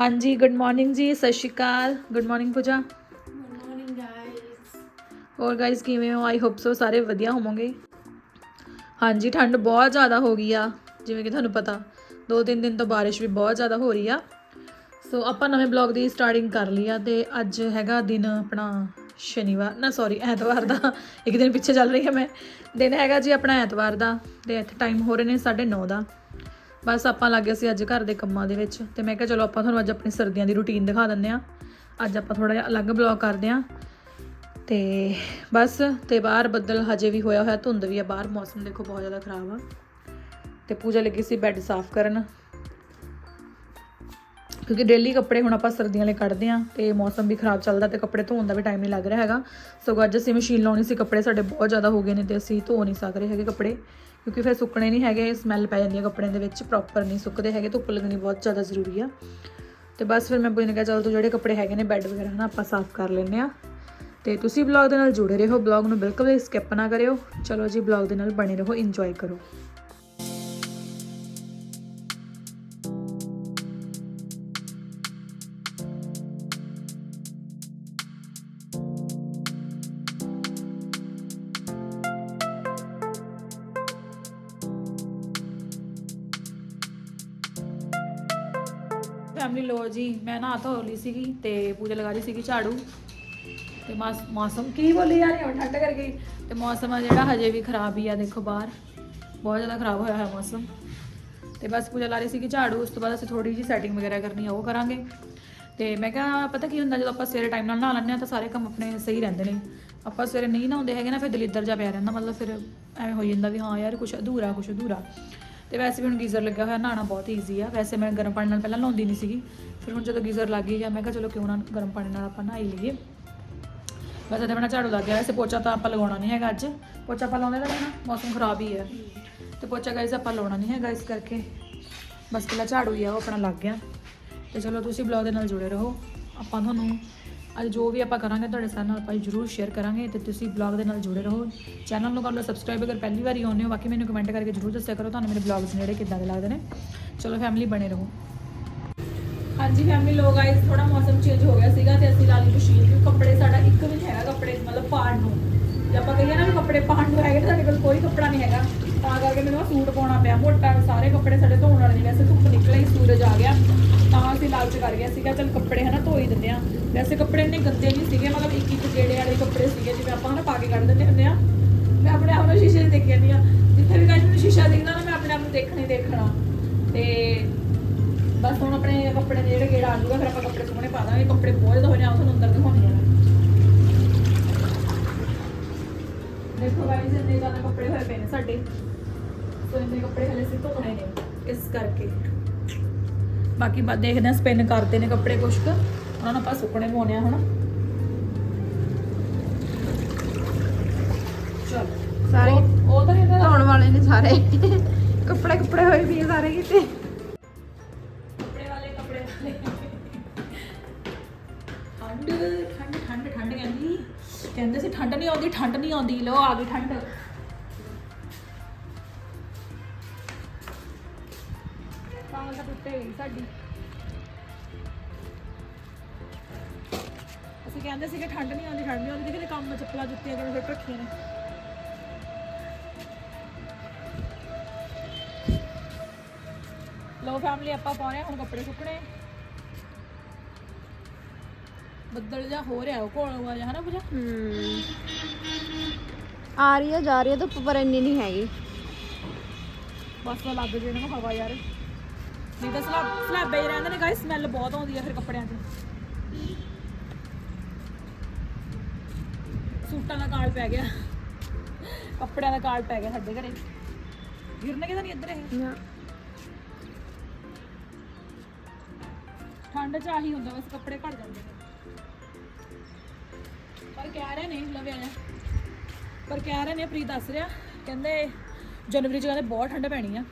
ਹਾਂਜੀ good morning ਜੀ ਸਤਿ ਸ਼੍ਰੀ ਅਕਾਲ। Good morning Pooja. Good morning, guys. ਹੋਰ ਗਾਇਸ ਕਿਵੇਂ ਹੋ? ਆਈ ਹੋਪ ਸੋ ਸਾਰੇ ਵਧੀਆ ਹੋਵੋਗੇ। ਹਾਂਜੀ ਠੰਡ ਬਹੁਤ ਜ਼ਿਆਦਾ ਹੋ ਗਈ ਆ ਜਿਵੇਂ ਕਿ ਤੁਹਾਨੂੰ ਪਤਾ। ਦੋ ਤਿੰਨ ਦਿਨ ਤੋਂ ਬਾਰਿਸ਼ ਵੀ ਬਹੁਤ ਜ਼ਿਆਦਾ ਹੋ ਰਹੀ ਆ। ਸੋ ਆਪਾਂ ਨਵੇਂ ਬਲੌਗ ਦੀ ਸਟਾਰਟਿੰਗ ਕਰ ਲਈ ਆ ਤੇ ਅੱਜ ਹੈਗਾ ਦਿਨ ਆਪਣਾ ਸ਼ਨੀਵਾਰ ਨਾ ਸੌਰੀ ਐਤਵਾਰ ਦਾ। ਇੱਕ ਦਿਨ ਪਿੱਛੇ ਚੱਲ ਰਹੀ ਹੈ ਮੈਂ। ਦਿਨ ਹੈਗਾ ਜੀ ਆਪਣਾ ਐਤਵਾਰ ਦਾ ਤੇ ਇੱਥੇ ਟਾਈਮ ਹੋ ਰਹੇ ਨੇ 9:30 ਦਾ। ਬਸ ਆਪਾਂ ਲੱਗ ਗਏ ਸੀ ਅੱਜ ਘਰ ਦੇ ਕੰਮਾਂ ਦੇ ਵਿੱਚ ਤੇ ਮੈਂ ਕਿਹਾ ਚਲੋ ਆਪਾਂ ਤੁਹਾਨੂੰ ਅੱਜ ਆਪਣੀ ਸਰਦੀਆਂ ਦੀ ਰੁਟੀਨ ਦਿਖਾ ਦਿੰਦੇ ਆ ਅੱਜ ਆਪਾਂ ਥੋੜਾ ਜਿਹਾ ਅਲੱਗ ਬਲੌਗ ਕਰਦੇ ਆ ਤੇ ਬਸ ਤੇ ਬਾਹਰ ਬੱਦਲ ਹਜੇ ਵੀ ਹੋਇਆ ਹੋਇਆ, ਧੁੰਦ ਵੀ ਆ, ਬਾਹਰ ਮੌਸਮ ਦੇਖੋ ਬਹੁਤ ਜ਼ਿਆਦਾ ਖਰਾਬ ਆ। ਤੇ ਪੂਜਾ ਲੱਗੀ ਸੀ ਬੈੱਡ ਸਾਫ਼ ਕਰਨ। ਕਿਉਂਕਿ ਡੇਲੀ ਕੱਪੜੇ ਹੁਣ ਆਪਾਂ ਸਰਦੀਆਂ ਲਈ ਕੱਢਦੇ ਆ ਤੇ ਮੌਸਮ ਵੀ ਖਰਾਬ ਚੱਲਦਾ ਤੇ ਕੱਪੜੇ ਧੋਣ ਦਾ ਵੀ ਟਾਈਮ ਨਹੀਂ ਲੱਗ ਰਿਹਾ ਹੈਗਾ। ਸਗੋਂ ਅੱਜ ਅਸੀਂ ਮਸ਼ੀਨ ਲਾਉਣੀ ਸੀ, ਕੱਪੜੇ ਸਾਡੇ ਬਹੁਤ ਜ਼ਿਆਦਾ ਹੋ ਗਏ ਨੇ ਤੇ ਅਸੀਂ ਧੋ ਨਹੀਂ ਸਕ ਰਹੇ ਹੈਗੇ ਕੱਪੜੇ। ਕਿਉਂਕਿ ਫਿਰ ਸੁੱਕਣੇ ਨਹੀਂ ਹੈਗੇ ਸਮੈਲ ਪੈ ਜਾਂਦੀ ਹੈ ਕੱਪੜਿਆਂ ਦੇ ਵਿੱਚ ਪ੍ਰੋਪਰ ਨਹੀਂ ਸੁੱਕਦੇ ਹੈਗੇ, ਧੁੱਪ ਲੱਗਣੀ ਬਹੁਤ ਜ਼ਿਆਦਾ ਜ਼ਰੂਰੀ ਆ। ਤੇ ਬਸ ਫਿਰ ਮੈਂ ਪੁੱਛ ਕਿਹਾ, ਚਲ ਤੂੰ ਜਿਹੜੇ ਕੱਪੜੇ ਹੈਗੇ ਨੇ ਬੈੱਡ ਵਗੈਰਾ ਨਾ ਆਪਾਂ ਸਾਫ਼ ਕਰ ਲੈਂਦੇ ਆ ਤੇ ਤੁਸੀਂ ਬਲੌਗ ਦੇ ਨਾਲ ਜੁੜੇ ਰਹੋ ਬਲੌਗ ਨੂੰ ਬਿਲਕੁਲ ਵੀ ਸਕਿਪ ਨਾ ਕਰਿਓ। ਚਲੋ ਜੀ ਬਲੌਗ ਦੇ ਨਾਲ ਬਣੇ ਰਹੋ ਇੰਜੋਏ ਕਰੋ। ਫੈਮਿਲੀ ਲੋ ਜੀ, ਮੈਂ ਨਾ ਧੋ ਲਈ ਸੀਗੀ ਤੇ ਪੂਜਾ ਲਗਾ ਰਹੀ ਸੀਗੀ ਝਾੜੂ। ਤੇ ਮੌਸਮ ਕੀ ਬੋਲੀ ਜਾ ਰਹੀ ਹੁਣ ਠੰਡ ਕਰ ਗਈ। ਤੇ ਮੌਸਮ ਆ ਜਿਹੜਾ ਹਜੇ ਵੀ ਖਰਾਬ ਹੀ ਆ, ਦੇਖੋ ਬਾਹਰ। ਬਹੁਤ ਜ਼ਿਆਦਾ ਖਰਾਬ ਹੋਇਆ ਹੋਇਆ ਮੌਸਮ। ਤੇ ਬਸ ਪੂਜਾ ਲਾ ਰਹੀ ਸੀਗੀ ਝਾੜੂ, ਉਸ ਤੋਂ ਬਾਅਦ ਅਸੀਂ ਥੋੜੀ ਜਿਹੀ ਸੈਟਿੰਗ ਵਗੈਰਾ ਕਰਨੀ ਆ, ਉਹ ਕਰਾਂਗੇ। ਤੇ ਮੈਂ ਕਿਹਾ, ਪਤਾ ਕੀ ਹੁੰਦਾ, ਜਦੋਂ ਆਪਾਂ ਸਵੇਰੇ ਟਾਈਮ ਨਾਲ ਨਹਾ ਲੈਂਦੇ ਆ ਤਾਂ ਸਾਰੇ ਕੰਮ ਆਪਣੇ ਸਹੀ ਰਹਿੰਦੇ ਨੇ। ਆਪਾਂ ਸਵੇਰੇ ਨਹੀਂ ਨਹਾਉਂਦੇ ਹੈਗੇ ਨਾ, ਫਿਰ ਦਲਿੱਦਰ ਜਾ ਪਿਆ ਰਹਿੰਦਾ, ਮਤਲਬ ਫਿਰ ਐਵੇਂ ਹੋ ਜਾਂਦਾ ਵੀ ਹਾਂ ਯਾਰ ਕੁਝ ਅਧੂਰਾ ਕੁਝ ਅਧੂਰਾ। ਤੇ ਵੈਸੇ ਵੀ ਹੁਣ ਗੀਜ਼ਰ ਲੱਗਿਆ ਹੋਇਆ, ਨਹਾਉਣਾ ਬਹੁਤ ਈਜ਼ੀ ਆ। ਵੈਸੇ ਮੈਂ ਗਰਮ ਪਾਣੀ ਨਾਲ ਪਹਿਲਾਂ ਨਹਾਉਂਦੀ ਨਹੀਂ ਸੀਗੀ। ਫਿਰ ਹੁਣ ਜਦੋਂ ਗੀਜ਼ਰ ਲੱਗ ਗਈ ਜਾਂ ਮੈਂ ਕਿਹਾ ਚਲੋ ਕਿਉਂ ਨਾ ਗਰਮ ਪਾਣੀ ਨਾਲ ਆਪਾਂ ਨਹਾਈ ਲਈਏ। ਬਸ ਇਹਦੇ ਬਣਾ ਝਾੜੂ ਲੱਗ ਗਿਆ। ਵੈਸੇ ਪੋਚਾ ਤਾਂ ਆਪਾਂ ਲਗਾਉਣਾ ਨਹੀਂ ਹੈਗਾ ਅੱਜ। ਪੋਚਾ ਆਪਾਂ ਲਾਉਂਦੇ ਤਾਂ ਨਾ, ਮੌਸਮ ਖਰਾਬ ਹੀ ਹੈ ਤੇ ਪੋਚਾ ਗਾਇਸ ਆਪਾਂ ਲਾਉਣਾ ਨਹੀਂ ਹੈਗਾ ਇਸ ਕਰਕੇ। ਬਸ ਪਹਿਲਾਂ ਝਾੜੂ ਹੀ ਆ, ਉਹ ਆਪਣਾ ਲੱਗ ਗਿਆ। ਤੇ ਚਲੋ ਤੁਸੀਂ ਬਲੌਗ ਦੇ ਨਾਲ ਜੁੜੇ ਰਹੋ। ਆਪਾਂ ਤੁਹਾਨੂੰ ਅੱਜ ਜੋ ਵੀ ਆਪਾਂ ਕਰਾਂਗੇ ਤੁਹਾਡੇ ਸਾਥ ਨਾਲ ਆਪਾਂ ਜਰੂਰ ਸ਼ੇਅਰ ਕਰਾਂਗੇ ਤੇ ਤੁਸੀਂ ਬਲੌਗ ਦੇ ਨਾਲ ਜੁੜੇ ਰਹੋ। ਚੈਨਲ ਨੂੰ ਕਰ ਲਓ ਸਬਸਕ੍ਰਾਈਬ ਅਗਰ ਪਹਿਲੀ ਵਾਰੀ ਆਉਂਦੇ ਹੋ, ਬਾਕੀ ਮੈਨੂੰ ਕਮੈਂਟ ਕਰਕੇ ਜਰੂਰ ਦੱਸਿਆ ਕਰੋ, ਤੁਹਾਨੂੰ ਮੇਰੇ ਬਲੌਗਸ ਜਿਹੜੇ ਕਿੱਦਾਂ ਦੇ ਲੱਗਦੇ ਨੇ। ਚਲੋ ਫੈਮਿਲੀ ਬਣੇ ਰਹੋ। ਹਾਂਜੀ ਫੈਮਿਲੀ ਲੋਕ ਆਏ ਥੋੜਾ ਮੌਸਮ ਚੇਂਜ ਹੋ ਗਿਆ ਸੀਗਾ ਤੇ ਅਸੀਂ ਲਾਲੀ ਲਈ ਮਸ਼ੀਨ ਕਿਉਂਕਿ ਕੱਪੜੇ ਸਾਡਾ ਇੱਕ ਵੀ ਨਹੀਂ ਹੈਗਾ ਕੱਪੜੇ, ਮਤਲਬ ਪਾਣ ਨੂੰ। ਜੇ ਆਪਾਂ ਕਹੀਏ ਨਾ ਵੀ ਕੱਪੜੇ ਪਾਣ ਨੂੰ ਹੈਗੇ ਤਾਂ ਸਾਡੇ ਕੋਲ ਕੋਈ ਕੱਪੜਾ ਨਹੀਂ ਹੈਗਾ। ਤਾਂ ਕਰਕੇ ਮੈਨੂੰ ਆਹ ਸੂਟ ਪਾਉਣਾ ਪਿਆ। ਮੋਟਾ ਸਾਰੇ ਕੱਪੜੇ ਸਾਡੇ ਧੋਣ ਵਾਲੇ ਨਹੀਂ ਵੈਸੇ ਧੁੱਪ ਨਿਕਲੇ ਹੀ ਸੂਰਜ ਆ ਗਿਆ। ਤਾਂ ਅਸੀਂ ਲਾਲਚ ਕਰ ਗਿਆ ਸੀਗਾ ਚਲ ਕੱਪੜੇ ਹਨਾ ਧੋ ਦਿੰਦੇ ਆ ਵੈਸੇ ਕੱਪੜੇ ਇੰਨੇ ਗੰਦੇ ਨਹੀਂ ਸੀਗੇ। ਮਤਲਬ ਇੱਕ ਇੱਕ ਗੇੜੇ ਵਾਲੇ ਕੱਪੜੇ ਸੀਗੇ, ਜਿਵੇਂ ਆਪਾਂ ਹਨਾ ਪਾ ਕੇ ਕੱਢ ਦਿੰਦੇ ਹੁੰਦੇ ਆ ਮੈਂ ਆਪਣੇ ਆਪ ਨੂੰ ਸ਼ੀਸ਼ੇ 'ਚ ਦੇਖ ਜਾਂਦੀ ਆ ਜਿੱਥੇ ਵੀ ਮੈਨੂੰ ਸ਼ੀਸ਼ਾ ਦਿਖਦਾ ਨਾ, ਮੈਂ ਆਪਣੇ ਆਪ ਨੂੰ ਦੇਖਣਾ ਹੀ ਦੇਖਣਾ। ਤੇ ਬਸ ਹੁਣ ਆਪਣੇ ਕੱਪੜੇ ਦੇ ਜਿਹੜੇ ਗੇੜਾ ਆ ਜਾਊਗਾ, ਫਿਰ ਆਪਾਂ ਕੱਪੜੇ ਸੋਹਣੇ ਪਾ ਦਾਂਗੇ। ਕੱਪੜੇ ਬਹੁਤ ਜ਼ਿਆਦਾ ਹੋ ਜਾਣ, ਤੁਹਾਨੂੰ ਅੰਦਰ ਦਿਖਾਉਣੀ ਆ ਦੇਖੋ ਗਾਇਸ ਇੰਨੇ ਜ਼ਿਆਦਾ ਕੱਪੜੇ ਹੋਏ ਪਏ ਨੇ ਸਾਡੇ। ਸੋ ਕੱਪੜੇ ਹਲੇ ਸੀ ਧੋਣੇ ਨੇ ਇਸ ਕਰਕੇ। ਬਾਕੀ ਬਾਅਦ ਦੇਖਦੇ ਆ ਸਪਿਨ ਕਰਦੇ ਨੇ ਕੱਪੜੇ ਕੁਛ ਕੁ। ਉਹਨਾਂ ਨੂੰ ਆਪਾਂ ਸੁੱਕਣੇ ਪਾਉਣੇ ਆ ਹੁਣ। ਚਲ। ਸਾਰੇ ਉਹ ਉਹ ਤਾਂ ਨਹੀਂ ਇਹਦਾ ਧੋਣ ਵਾਲੇ ਨੇ ਸਾਰੇ। ਕੱਪੜੇ ਕੱਪੜੇ ਹੋਏ ਵੀ ਸਾਰੇ ਕਿਤੇ। ਕੱਪੜੇ ਵਾਲੇ ਕੱਪੜੇ ਵਾਲੇ। ਠੰਡ ਠੰਡ ਠੰਡ ਠੰਡ ਕਹਿੰਦੀ। ਕਹਿੰਦੇ ਸੀ ਠੰਡ ਨਹੀਂ ਆਉਂਦੀ ਠੰਡ ਨਹੀਂ ਆਉਂਦੀ। ਲੋ ਆ ਗਈ ਠੰਡ। ਤਾਂ ਟੁੱਟੇ ਗਈ ਸਾਡੀ। ਅਸੀਂ ਕਹਿੰਦੇ ਸੀ ਕਿ ਠੰਡ ਨਹੀਂ ਆਉਂਦੀ ਠੰਡ ਨਹੀਂ ਆਉਂਦੀ। ਦੇਖਦੇ ਕੰਮ ਚੱਪਲਾਂ ਜੁੱਤੀਆਂ ਕਿਵੇਂ ਫਿਰ ਰੱਖੀਆਂ ਨੇ। ਲੋ ਫੈਮਿਲੀ ਆਪਾਂ ਪਾਉਣੇ ਹੁਣ ਕੱਪੜੇ ਸੁੱਕਣੇ। ਬੱਦਲ ਜਾ ਹੋ ਰਿਹਾ ਉਹ ਕੋਲ ਆ ਜਾ ਹਨਾ ਪੂਜਾ? ਹੂੰ। ਆ ਰਹੀ ਹੈ ਜਾ ਰਹੀ ਹੈ ਧੁੱਪ ਪਰ ਇੰਨੀ ਨਹੀਂ ਹੈਗੀ। ਬਸ ਲੱਗ ਜੇ ਇਹਨਾਂ ਨੂੰ ਹਵਾ ਯਾਰ। ਨਹੀਂ ਤਾਂ ਸਲਾਬ ਸਲਾਬੇ ਹੀ ਰਹਿੰਦੇ ਨੇ ਗਾਇਸ ਸਮੈਲ ਬਹੁਤ ਆਉਂਦੀ ਆ ਫਿਰ ਕੱਪੜਿਆਂ 'ਚ। ਸੂਟਾਂ ਦਾ ਕਾਲ ਪੈ ਗਿਆ। ਕੱਪੜਿਆਂ ਦਾ ਕਾਲ ਪੈ ਗਿਆ ਸਾਡੇ ਘਰੇ। ਗਿਰਨਗੇ ਤਾਂ ਨਹੀਂ ਇੱਧਰ ਇਹ? ਨਾ। ਠੰਡ ਚ ਆਹੀ ਹੁੰਦਾ ਬਸ ਕੱਪੜੇ ਘੜ ਜਾਂਦੇ ਨੇ। ਪਰ ਕਹਿ ਰਹੇ ਨੇ ਲਵਿਆ ਨੇ ਪਰ ਕਹਿ ਰਹੇ ਨੇ ਪ੍ਰੀਤ ਦੱਸ ਰਿਹਾ ਕਹਿੰਦੇ ਜਨਵਰੀ ਚ ਕਹਿੰਦੇ ਬਹੁਤ ਠੰਡ ਪੈਣੀ ਆ।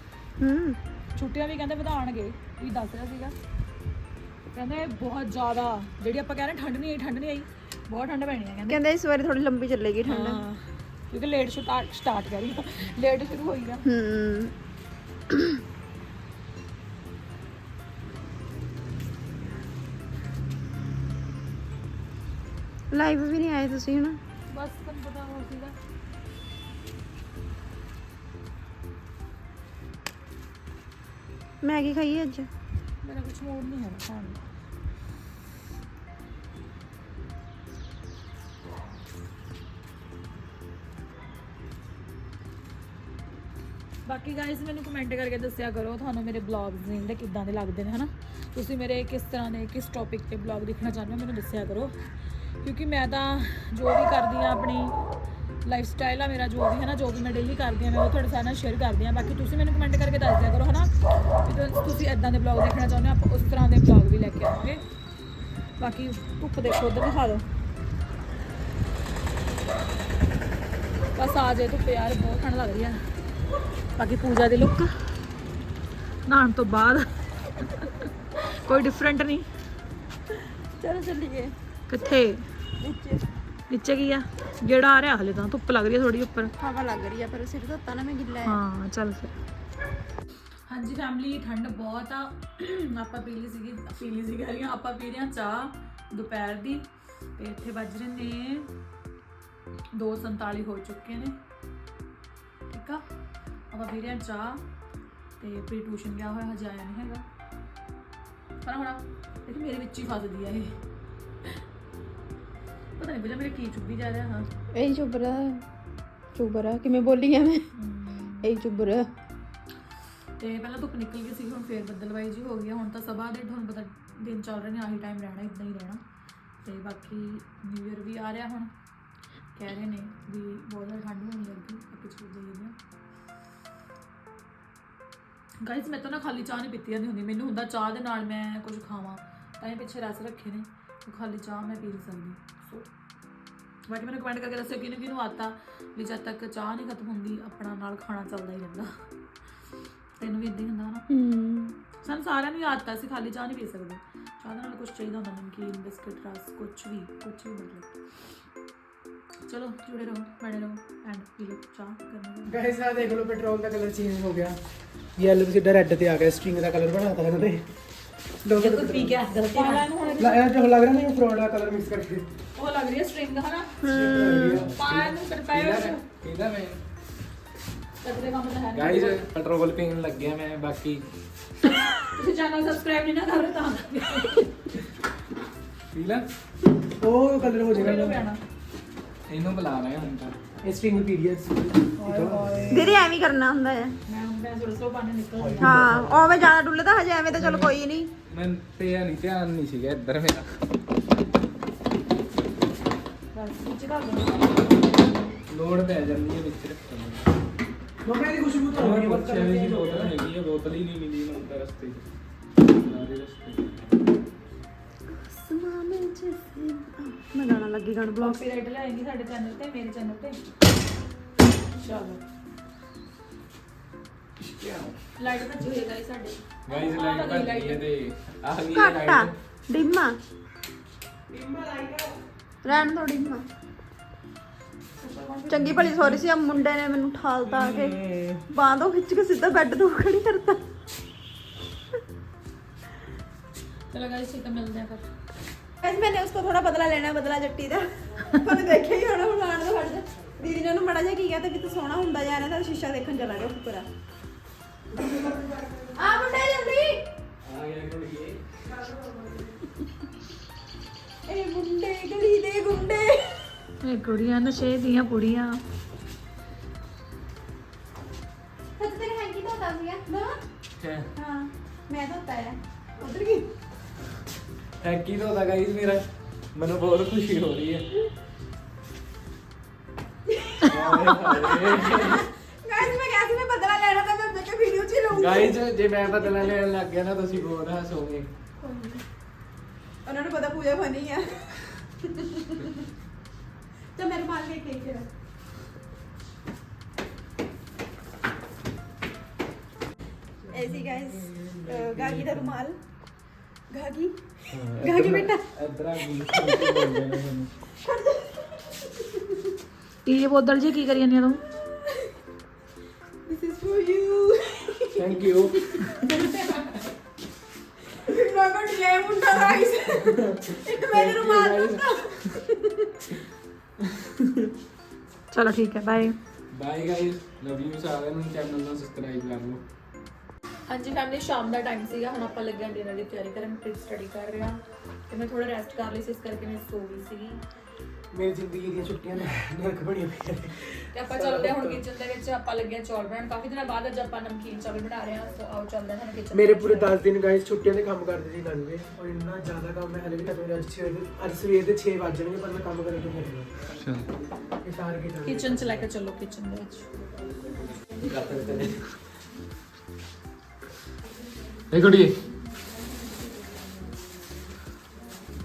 ਹੂੰ। ਛੁੱਟੀਆਂ ਵੀ ਕਹਿੰਦੇ ਵਧਾਉਣਗੇ ਵੀ ਦੱਸ ਰਿਹਾ ਸੀਗਾ। ਕਹਿੰਦੇ ਬਹੁਤ ਜ਼ਿਆਦਾ ਜਿਹੜੀ ਆਪਾਂ ਕਹਿ ਰਹੇ ਠੰਡ ਨਹੀਂ ਆਈ ਠੰਡ ਨਹੀਂ ਆਈ ਬਹੁਤ ਠੰਡ ਪੈਣੀ ਹੈ ਕਹਿੰਦੇ। ਕਹਿੰਦੇ ਇਸ ਵਾਰੀ ਥੋੜੀ ਲੰਬੀ ਚੱਲੇਗੀ ਠੰਡ। ਕਿਉਂਕਿ ਲੇਟ ਸਟਾਰਟ ਸਟਾਰਟ ਕਰੀ ਲੇਟ ਸ਼ੁਰੂ ਹੋਈ ਆ। ਹੂੰ। ਲਾਈਵ ਵੀ ਨਹੀਂ ਆਏ ਤੁਸੀਂ ਹਨਾ ਬਸ ਤੁਹਾਨੂੰ ਪਤਾ ਹੋ ਸੀਗਾ। ਮੈਗੀ ਖਾਈ ਅੱਜ? ਮੇਰਾ ਕੁਝ ਮੂਡ ਨਹੀਂ ਹੈ ਖਾਣ ਦਾ ਬਾਕੀ ਗਾਇਸ ਮੈਨੂੰ ਕਮੈਂਟ ਕਰਕੇ ਦੱਸਿਆ ਕਰੋ, ਤੁਹਾਨੂੰ ਮੇਰੇ ਬਲੌਗਸ ਨੇ ਕਿੱਦਾਂ ਦੇ ਲੱਗਦੇ ਨੇ, ਹਨਾ? ਤੁਸੀਂ ਮੇਰੇ ਕਿਸ ਤਰ੍ਹਾਂ ਦੇ, ਕਿਸ ਟੌਪਿਕ ਤੇ ਬਲੌਗ ਦੇਖਣਾ ਚਾਹੁੰਦੇ ਹੋ, ਮੈਨੂੰ ਦੱਸਿਆ ਕਰੋ। ਕਿਉਂਕਿ ਮੈਂ ਤਾਂ ਜੋ ਵੀ ਕਰਦੀ ਆ ਆਪਣੀ ਲਾਈਫ ਸਟਾਈਲ ਆ ਮੇਰਾ ਜੋ ਵੀ ਹੈ ਨਾ ਜੋ ਵੀ ਮੈਂ ਡੇਲੀ ਕਰਦੀ ਆ ਮੈਂ ਉਹ ਤੁਹਾਡੇ ਸਾਰਿਆਂ ਨਾਲ ਸ਼ੇਅਰ ਕਰਦੀ ਆ ਬਾਕੀ ਤੁਸੀਂ ਮੈਨੂੰ ਕਮੈਂਟ ਕਰਕੇ ਦੱਸ ਦਿਆ ਕਰੋ, ਹਨਾ? ਵੀ ਇਦਾਂ ਦੇ ਬਲੌਗ ਦੇਖਣਾ ਚਾਹੁੰਦੇ ਹੋ ਆਪਾਂ ਉਸ ਤਰ੍ਹਾਂ ਦੇ ਬਲੌਗ ਵੀ ਲੈ ਕੇ ਆਵਾਂਗੇ। ਬਾਕੀ ਧੁੱਪ ਦੇਖੋ ਉਧਰ ਦਿਖਾ ਦਿਓ। ਬਸ ਆ ਜੇ ਧੁੱਪ ਯਾਰ ਬਹੁਤ ਠੰਡ ਲੱਗ ਰਹੀ ਆ। ਬਾਕੀ ਪੂਜਾ ਦੇ ਲੁੱਕ ਨਹਾਉਣ ਤੋਂ ਬਾਅਦ। ਕੋਈ ਡਿਫਰੈਂਟ ਨਹੀਂ। ਚਲੋ ਚੱਲੀਏ। ਕਿੱਥੇ? ਨੀਚੇ। ਨੀਚੇ ਕੀ ਆ? ਜਿਹੜਾ ਆ ਰਿਹਾ ਹਲੇ ਤਾਂ ਧੁੱਪ ਲੱਗ ਰਹੀ ਹੈ ਥੋੜੀ ਉੱਪਰ। ਹਵਾ ਲੱਗ ਰਹੀ ਆ ਪਰ ਸਿਰ ਧੋਤਾ ਨਾ ਮੈਂ ਗਿੱਲਾ ਹਾਂ ਚੱਲ ਫਿਰ। ਹਾਂਜੀ ਫੈਮਿਲੀ ਠੰਡ ਬਹੁਤ ਆ। ਆਪਾਂ ਪੀ ਲਈ ਸੀਗੀ ਪੀ ਲਈ ਸੀਗੀ ਹੈਗੀ ਆਪਾਂ ਪੀ ਰਹੇ ਹਾਂ ਚਾਹ ਦੁਪਹਿਰ ਦੀ। ਤੇ ਇੱਥੇ ਵੱਜ ਰਹੇ ਨੇ 2:47 ਹੋ ਚੁੱਕੇ ਨੇ। ਠੀਕ ਆ? ਆਪਾਂ ਪੀ ਰਹੇ ਹਾਂ ਚਾਹ ਤੇ ਪ੍ਰੀ ਟਿਊਸ਼ਨ ਗਿਆ ਹੋਇਆ ਹਜੇ ਆਇਆ ਨਹੀਂ ਹੈਗਾ। ਪਰ ਹੁਣ ਇਹ ਮੇਰੇ ਵਿੱਚ ਹੀ ਫਸਦੀ ਆ ਇਹ। ਪਤਾ ਨਹੀਂ ਬਜਾ ਮੇਰੇ ਕੀ ਚੁੱਭੀ ਜਾ ਰਿਹਾ ਹਾਂ। ਇਹੀ ਚੁੱਪ ਰਿਹਾ ਚੁੱਪ ਰਿਹਾ ਕਿਵੇਂ ਬੋਲੀ ਆ ਮੈਂ। ਇਹੀ ਚੁੱਪ ਰਿਹਾ। ਤੇ ਪਹਿਲਾਂ ਧੁੱਪ ਨਿਕਲ ਗਈ ਸੀ, ਹੁਣ ਫੇਰ ਬੱਦਲਵਾਈ ਜੀ ਹੋ ਗਈ ਆ। ਹੁਣ ਤਾਂ ਸਭਾ ਦੇ ਤੁਹਾਨੂੰ ਪਤਾ ਦਿਨ ਚੱਲ ਰਹੇ ਨੇ, ਆਹੀ ਟਾਈਮ ਰਹਿਣਾ ਇਦਾਂ ਹੀ ਰਹਿਣਾ। ਤੇ ਬਾਕੀ ਨਿਊ ਇਅਰ ਵੀ ਆ ਰਿਹਾ ਹੁਣ। ਕਹਿ ਰਹੇ ਨੇ ਵੀ ਬਹੁਤ ਜ਼ਿਆਦਾ ਠੰਡ ਹੋਣੀ ਲੱਗੀ, ਬਾਕੀ ਚੀਜ਼ ਦੇਖਦੇ ਹਾਂ ਗਾਇਸ ਮੈਂ ਤਾਂ ਨਾ ਖਾਲੀ ਚਾਹ ਨਹੀਂ ਪੀਤੀ ਜਾਂਦੀ ਹੁੰਦੀ। ਮੈਨੂੰ ਹੁੰਦਾ ਚਾਹ ਦੇ ਨਾਲ ਮੈਂ ਕੁਝ ਖਾਵਾਂ। ਤਾਂ ਇਹ ਪਿੱਛੇ ਰਸ ਰੱਖੇ ਨੇ। ਉਹ ਖਾਲੀ ਚਾਹ ਮੈਂ ਪੀ ਨਹੀਂ ਸਕਦੀ। ਸੋ ਬਾਕੀ ਮੈਨੂੰ ਕਮੈਂਟ ਕਰਕੇ ਦੱਸਿਓ ਕਿਹਨੂੰ ਕਿਹਨੂੰ ਆਤਾ ਵੀ ਜਦ ਤੱਕ ਚਾਹ ਨਹੀਂ ਖਤਮ ਹੁੰਦੀ, ਆਪਣਾ ਨਾਲ ਖਾਣਾ ਚੱਲਦਾ ਹੀ ਰਹਿੰਦਾ। ਤੈਨੂੰ ਵੀ ਇਦਾਂ ਹੁੰਦਾ ਨਾ। ਹੂੰ। ਸਾਨੂੰ ਸਾਰਿਆਂ ਨੂੰ ਆਦਤ ਆ ਅਸੀਂ ਖਾਲੀ ਚਾਹ ਨਹੀਂ ਪੀ ਸਕਦੇ। ਚਾਹ ਦੇ ਨਾਲ ਕੁਝ ਚਾਹੀਦਾ ਹੁੰਦਾ ਨਮਕੀਨ ਬਿਸਕਟ ਰਸ ਕੁਝ ਵੀ ਕੁਝ ਵੀ ਮਤਲਬ। ਚਲੋ ਜੁੜੇ ਰਹੋ ਬਣੇ ਰਹੋ ਐਂਡ ਪੀ ਲਓ ਚਾਹ ਕਰਨੇ ਗਾਇਸ ਆ ਦੇਖ ਲਓ ਪੈਟਰੋਲ ਦਾ ਕਲਰ ਚੇਂਜ ਹੋ ਗਿਆ। ਯੈਲੋ ਸਿੱਧਾ ਰੈੱਡ ਤੇ ਆ ਗਿਆ ਸਟ੍ਰਿੰਗ ਦਾ ਕਲਰ ਬਣਾਤਾ ਇਹਨਾਂ ਨੇ। ਲੋਕ ਕੋਈ ਪੀ ਗਿਆ ਗਲਤੀ ਨਾਲ। ਇਹ ਜੋ ਲੱਗ ਰਿਹਾ ਨਹੀਂ ਫਰੋਡ ਦਾ ਕਲਰ ਮਿਕਸ ਕਰਕੇ। ਉਹ ਲੱਗ ਰਹੀ ਹੈ ਸਟ੍ਰਿੰਗ ਹਨਾ? ਪਾਇਆ ਨੂੰ ਫਿਰ ਪਾਇਆ ਇਹਦਾ ਮੈਂ ਕਦਰੇ ਕੰਮ ਤਾਂ ਹੈ ਪੈਟਰੋਲ ਪੀਣ ਲੱਗਿਆ ਮੈਂ ਬਾਕੀ ਤੁਸੀਂ ਚੈਨਲ ਸਬਸਕ੍ਰਾਈਬ ਨਹੀਂ ਨਾ ਕਰ ਰਹੇ ਤਾਂ ਪੀ ਲੈ। ਉਹ ਕਲਰ ਹੋ ਜਾਏਗਾ। ਪੈਣਾ ਇਹਨੂੰ ਬੁਲਾ ਰਹੇ ਹੁਣ ਤਾਂ। ਇਹ ਸਟ੍ਰਿੰਗ ਪੀਰੀਅਡਸ ਦੀਦੀ ਐਵੇਂ ਹੀ ਕਰਨਾ ਹੁੰਦਾ ਹੈ। ਮੈਂ ਹੁਣ ਮੈਂ ਥੋੜਾ ਸਲੋ ਪਾਣੀ ਨਿਕਲ ਰਹੀ ਹਾਂ। ਉਹ ਜ਼ਿਆਦਾ ਡੁੱਲਦਾ ਹਜੇ ਐਵੇਂ ਤਾਂ ਚਲ ਕੋਈ ਨਹੀਂ ਮੈਂ ਤੇ ਨਹੀਂ ਧਿਆਨ ਨਹੀਂ ਸੀਗਾ ਇੱਧਰ ਮੇਰਾ। ਬਸ ਵਿੱਚ ਕਰ ਦੋ ਲੋੜ ਪੈ ਜਾਂਦੀ ਹੈ ਵਿੱਚ ਰੱਖਣ ਮੰਮਾ ਦੀ ਖੁਸ਼ਬੂ ਤਾਂ ਹੋਣੀ ਬਸ ਪੁੱਛਿਆ ਵੀ ਸੀ ਬੋਤਲ ਹੈਗੀ ਹੈ ਬੋਤਲ ਹੀ ਨਹੀਂ ਮਿਲੀ ਮੈਨੂੰ ਤਾਂ ਰਸਤੇ 'ਚ। ਸਾਰੇ ਰਸਤੇ 'ਚ। ਮੈਂ ਗਾਣਾ ਲੱਗੀ ਗਾਣ ਬਲੌਗ ਕਾਪੀਰਾਈਟ ਲਾਏਗੀ ਸਾਡੇ ਚੈਨਲ ਤੇ ਮੇਰੇ ਚੈਨਲ ਤੇ। ਚਲੋ। ਲਾਈਟ ਤਾਂ ਚੁਏ ਗਈ ਸਾਡੇ। ਗਾਈਜ਼ ਲਾਈਟ ਭੱਜ ਗਈ ਹੈ ਤੇ। ਆ ਗਈ ਘੱਟ ਆ ਲਾਈਟ ਡਿੰਮਾ ਰਹਿਣ ਦੋ ਡਿੰਮਾ। ਚੰਗੀ ਭਲੀ ਸੌਰੀ ਸੀ ਆ ਮੁੰਡੇ ਨੇ ਮੈਨੂੰ ਠਾਲਤਾ ਆ ਕੇ ਬਾਂਹੋਂ ਖਿੱਚ ਕੇ ਸਿੱਧਾ ਬੈੱਡ ਤੋਂ ਖੜੀ ਕਰਤਾ। ਚਲੋ ਗਾਇਸ ਹੈ ਮਿਲਦੇ ਆ ਫਿਰ। ਐਸ ਮੈਨੇ ਉਸ ਤੋਂ ਥੋੜਾ ਬਦਲਾ ਲੈਣਾ ਬਦਲਾ ਜੱਟੀ ਦਾ। ਤੁਹਾਨੂੰ ਦੇਖਿਆ ਹੀ ਹੋਣਾ ਹੁਣ ਆਣ ਦਾ ਫੜ ਦੀਦੀ ਨੇ ਉਹਨੂੰ ਮੜਾ ਜਿਹਾ ਕੀ ਕਹਤਾ ਵੀ ਤੂੰ ਸੋਹਣਾ ਹੁੰਦਾ ਜਾ ਰਿਹਾ ਤਾਂ ਸ਼ੀਸ਼ਾ ਦੇਖਣ ਚਲਾ ਗਿਆ ਉੱਪਰ ਆ। ਆ ਮੁੰਡੇ ਇਹ ਕੁੜੀਆਂ ਨਸ਼ੇ ਦੀਆਂ ਕੁੜੀਆਂ। ਸੱਚ ਤੇਰੇ ਹੈਂਕੀ ਤਾਂ ਹੁੰਦਾ ਸੀਗਾ ਨਾ। ਹਾਂ ਮੈਂ ਤਾਂ ਹੁੰਦਾ ਹੈ ਉਧਰ ਕੀ ਹੈਕੀ ਤੋਂ ਦਾ ਗਾਈਜ਼ ਮੇਰਾ? ਮੈਨੂੰ ਬਹੁਤ ਖੁਸ਼ੀ ਹੋ ਰਹੀ ਹੈ। ਗਾਇਸ ਮੈਂ ਕਿਹਾ ਸੀ ਮੈਂ ਬਦਲਾ ਲੈਣਾ ਤਾਂ ਮੈਂ ਦੇਖਿਆ ਵੀਡੀਓ ਚ ਹੀ ਲਊਂਗੀ। ਗਾਈਜ਼ ਜੇ ਮੈਂ ਬਦਲਾ ਲੈਣ ਲੱਗ ਗਿਆ ਨਾ ਤੁਸੀਂ ਬਹੁਤ ਹੱਸੋਗੇ ਉਹਨਾਂ ਨੂੰ ਪਤਾ ਪੂਜਾ ਬਣੀ ਆ। ਤਾਂ ਮੇਰੇ ਮਾਲ ਕੇ ਕੇਕ ਜਰਾ ਐਸੀ ਗਾਇਸ ਗਾਗੀ ਦਾ ਰੁਮਾਲ ਗਾਗੀ ਗਾਗੀ ਬੇਟਾ ਇਧਰ ਆ ਗਈ ਬੋਲ ਜਾਣਾ ਮੈਨੂੰ ਇਹ ਬੋਦਲ ਜੀ ਕੀ ਕਰੀ ਜਾਂਦੀ ਆ ਤੂੰ this is for you thank you ਕਿੰਨਾ ਘਟਿਆ ਇਹ ਮੁੰਡਾ ਗਾਇਸ ਇੱਕ ਮੇਰੇ ਰੁਮਾਲ ਦਿੱਤਾ ਚਲੋ ਠੀਕ ਹੈ bye bye guys love you ਸਾਰਿਆਂ ਨੂੰ ਚੈਨਲ ਨੂੰ ਸਬਸਕ੍ਰਾਈਬ ਕਰ ਲਓ। ਹਾਂਜੀ ਫੈਮਿਲੀ ਸ਼ਾਮ ਦਾ ਟਾਈਮ ਸੀਗਾ ਹੁਣ ਆਪਾਂ ਲੱਗੇ ਹਾਂ ਡਿਨਰ ਦੀ ਤਿਆਰੀ ਕਰਨ ਟ੍ਰਿਪ ਸਟੱਡੀ ਕਰ ਰਹੇ ਹਾਂ। ਤੇ ਮੈਂ ਥੋੜਾ ਰੈਸਟ ਕਰ ਲਈ ਸੀ ਇਸ ਕਰਕੇ ਮੈਂ ਸੋ ਗਈ ਸੀਗੀ। ਮੇਰੀ ਜ਼ਿੰਦਗੀ ਦੀਆਂ ਛੁੱਟੀਆਂ ਨੇ ਨਰਕ ਬਣੀ ਪਈ ਤੇ ਆਪਾਂ ਚੱਲਦੇ ਹਾਂ ਹੁਣ ਕਿਚਨ ਦੇ ਵਿੱਚ ਆਪਾਂ ਲੱਗੇ ਹਾਂ ਚੌਲ ਬਣਾਉਣ। ਕਾਫੀ ਦਿਨਾਂ ਬਾਅਦ ਅੱਜ ਆਪਾਂ ਨਮਕੀਨ ਚਾਵਲ ਬਣਾ ਰਹੇ ਹਾਂ ਸੋ ਆਓ ਚੱਲਦੇ ਹਾਂ ਹੁਣ ਕਿਚਨ ਮੇਰੇ ਪੂਰੇ 10 ਦਿਨ ਗਾਇਸ ਛੁੱਟੀਆਂ ਦੇ ਕੰਮ ਕਰਦੇ ਸੀ ਲੰਘੇ ਔਰ ਇੰਨਾ ਜ਼ਿਆਦਾ ਕੰਮ ਹੈ ਹਲੇ ਵੀ ਖਤਮ ਨਹੀਂ ਅੱਜ 6 ਵਜੇ ਅੱਜ ਸਵੇਰ ਦੇ 6 ਵਜ ਜਾਣਗੇ ਪਰ ਮੈਂ ਕੰਮ ਕਰਨ ਤੋਂ ਮਰੂੰਗਾ ਚਲ ਇਹ ਸਾਰ ਕੇ ਜਾਣਾ ਕਿਚਨ ਚ ਲੈ ਕੇ ਚੱਲੋ ਕਿਚਨ ਦੇ ਵਿੱਚ। ਇਹ ਕੁੜੀਏ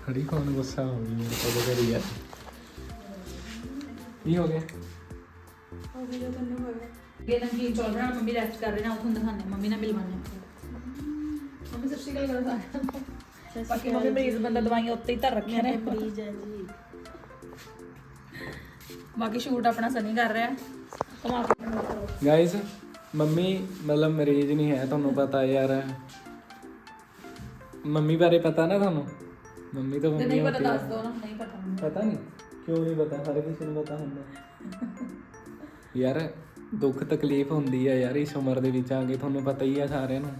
ਖੜੀ ਕੌਣ ਗੁੱਸਾ ਹੋ ਗਈ ਮੇਰੇ ਕੋਲ ਕਰੀ ਯਾਰ ਕੀ ਹੋ ਗਿਆ ਇਹ ਚੌਲ ਬਣਾਉਣ ਮੰਮੀ ਰੈਸਟ ਕਰ ਰਹੇ ਨੇ ਉਹ ਤੁਹਾਨੂੰ ਦਿਖਾਉਂਦੇ ਹਾਂ, ਮੰਮੀ ਨਾਲ ਮਿਲਵਾਉਂਦੇ ਹਾਂ। ਮੰਮੀ ਸ਼੍ਰੀ ਅਕਾਲ ਕਰੋ ਸਾਰਿਆਂ ਬਾਕੀ ਮੰਮੀ ਮਰੀਜ਼ ਬੰਦਾ ਦਵਾਈਆਂ ਉੱਤੇ ਹੀ ਧਰ ਰੱਖੀਆਂ ਨੇ। ਮਰੀਜ਼ ਹੈ ਜੀ। ਬਾਕੀ ਸ਼ੂਟ ਆਪਣਾ ਸਨੀ ਕਰ ਰਿਹਾ। ਕਮਾ ਕੇ ਗਾਇਸ ਮੰਮੀ ਮਤਲਬ ਮਰੀਜ਼ ਨਹੀਂ ਹੈ ਤੁਹਾਨੂੰ ਪਤਾ ਯਾਰ। ਮੰਮੀ ਬਾਰੇ ਪਤਾ ਨਾ ਤੁਹਾਨੂੰ? ਮੰਮੀ ਤਾਂ ਮੰਮੀ ਨਹੀਂ ਪਤਾ। ਦੱਸ ਦੋ ਨਾ ਨਹੀਂ ਪਤਾ। ਪਤਾ ਨਹੀਂ। ਕਿਉਂ ਨਹੀਂ ਪਤਾ? ਹਰ ਕਿਸੇ ਨੂੰ ਪਤਾ ਹੁੰਦਾ। ਯਾਰ ਦੁੱਖ ਤਕਲੀਫ ਹੁੰਦੀ ਆ ਯਾਰ ਇਸ ਉਮਰ ਦੇ ਵਿੱਚ ਆ ਕੇ ਤੁਹਾਨੂੰ ਪਤਾ ਹੀ ਆ ਸਾਰਿਆਂ ਨੂੰ।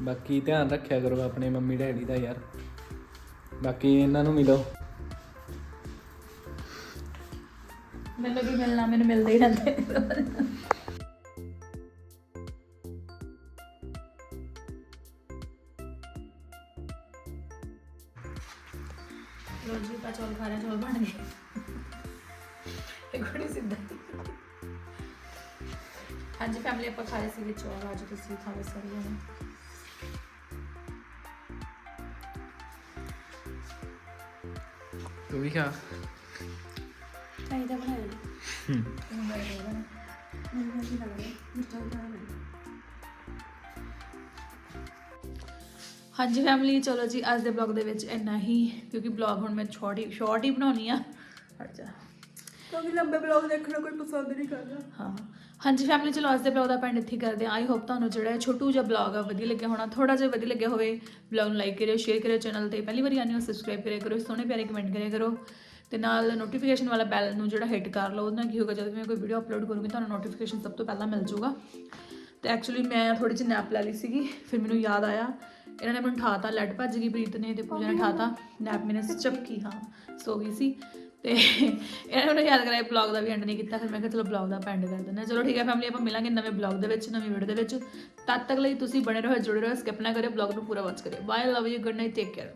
ਬਾਕੀ ਧਿਆਨ ਰੱਖਿਆ ਕਰੋ ਆਪਣੇ ਮੰਮੀ ਡੈਡੀ ਦਾ ਯਾਰ। ਬਾਕੀ ਇਹਨਾਂ ਨੂੰ ਮਿਲੋ। ਮੈਨੂੰ ਵੀ ਮਿਲਣਾ ਮੈਨੂੰ ਮਿਲਦੇ ਹੀ ਰਹਿੰਦੇ ਕੁੜੀ ਸਿੱਧਾ ਹਾਂਜੀ ਫੈਮਿਲੀ ਆਪਾਂ ਖਾ ਰਹੇ ਸੀਗੇ ਚੌਲ। ਅੱਜ ਤੁਸੀਂ ਖਾ ਰਹੇ ਸਾਰੇ ਜਣੇ ਤੂੰ ਵੀ ਖਾ। ਨਹੀਂ ਤਾਂ ਬਣਾ ਲਈ। ਇਹਨੂੰ ਬੜਾ ਬੜਾ ਮੈਨੂੰ ਨਹੀਂ ਲੱਗਦਾ? ਮਿਰਚਾਂ ਬਣਾ ਹਾਂਜੀ ਫੈਮਿਲੀ ਚਲੋ ਜੀ ਅੱਜ ਦੇ ਬਲੌਗ ਦੇ ਵਿੱਚ ਇੰਨਾ ਹੀ ਕਿਉਂਕਿ ਬਲੌਗ ਹੁਣ ਮੈਂ ਛੋਟੀ ਸ਼ਾਰਟ ਹੀ ਬਣਾਉਣੀ ਆ। ਹਟ ਜਾ। ਕਿਉਂਕਿ ਲੰਬੇ ਬਲੌਗ ਦੇਖਣਾ ਕੋਈ ਪਸੰਦ ਨਹੀਂ ਕਰਦਾ। ਹਾਂ। ਹਾਂਜੀ ਫੈਮਿਲੀ ਚਲੋ ਅੱਜ ਦੇ ਬਲੌਗ ਦਾ ਆਪਾਂ ਇੱਥੇ ਹੀ ਕਰਦੇ ਹਾਂ। ਆਈ ਹੋਪ ਤੁਹਾਨੂੰ ਜਿਹੜਾ ਇਹ ਛੋਟੂ ਜਿਹਾ ਬਲੌਗ ਆ ਵਧੀਆ ਲੱਗਿਆ ਹੋਣਾ। ਥੋੜਾ ਜਿਹਾ ਵਧੀਆ ਲੱਗਿਆ ਹੋਵੇ ਬਲੌਗ ਨੂੰ ਲਾਈਕ ਕਰਿਓ ਸ਼ੇਅਰ ਕਰਿਓ ਚੈਨਲ ਤੇ। ਪਹਿਲੀ ਵਾਰੀ ਆਨੇ ਹੋ ਸਬਸਕ੍ਰਾਈਬ ਕਰਿਆ ਕਰੋ ਸੋਹਣੇ ਪਿਆਰੇ ਕਮੈਂਟ ਕਰਿਆ ਕਰੋ। ਤੇ ਨਾਲ ਨੋਟੀਫਿਕੇਸ਼ਨ ਵਾਲਾ ਬੈਲ ਨੂੰ ਜਿਹੜਾ ਹਿੱਟ ਕਰ ਲਓ ਉਹਦੇ ਨਾਲ ਕੀ ਹੋਗਾ ਜਦੋਂ ਮੈਂ ਕੋਈ ਵੀਡੀਓ ਅਪਲੋਡ ਕਰੂੰਗੀ ਤੁਹਾਨੂੰ ਨੋਟੀਫਿਕੇਸ਼ਨ ਸਭ ਤੋਂ ਪਹਿਲਾਂ ਮਿਲ ਜਾਊਗਾ। ਤੇ ਐਕਚੁਅਲੀ ਮੈਂ ਥੋੜੀ ਜਿਹੀ ਨੈਪ ਲੈ ਲਈ ਸੀਗੀ ਫਿਰ ਮੈਨੂੰ ਯਾਦ ਆਇਆ। ਇਹਨਾਂ ਨੇ ਮੈਨੂੰ ਠਾਤਾ ਲੈਟ ਭੱਜ ਗਈ ਪ੍ਰੀਤ ਨੇ ਤੇ ਪੂਜਾ ਨੇ ਠਾਤਾ ਨੈਪ ਮੈਨੇ ਚੱਕੀ ਹਾਂ ਸੋ ਗਈ ਸੀ। ਤੇ ਇਹਨਾਂ ਨੇ ਯਾਦ ਕਰਾਇਆ ਬਲੌਗ ਦਾ ਵੀ ਐਂਡ ਨਹੀਂ ਕੀਤਾ ਫਿਰ ਮੈਂ ਕਿਹਾ ਚਲੋ ਬਲੌਗ ਦਾ ਐਂਡ ਕਰ ਦਿੰਦੇ ਚਲੋ ਠੀਕ ਹੈ ਫੈਮਿਲੀ ਆਪਾਂ ਮਿਲਾਂਗੇ ਨਵੇਂ ਬਲੌਗ ਦੇ ਵਿੱਚ ਨਵੀਂ ਵੀਡੀਓ ਦੇ ਵਿੱਚ। ਤਦ ਤੱਕ ਲਈ ਤੁਸੀਂ ਬਣੇ ਰਹੋ ਜੁੜੇ ਰਹੋ ਸਕਿਪ ਨਾ ਕਰਿਓ ਬਲੌਗ ਨੂੰ ਪੂਰਾ ਵਾਚ ਕਰਿਓ। Bye love you good night take care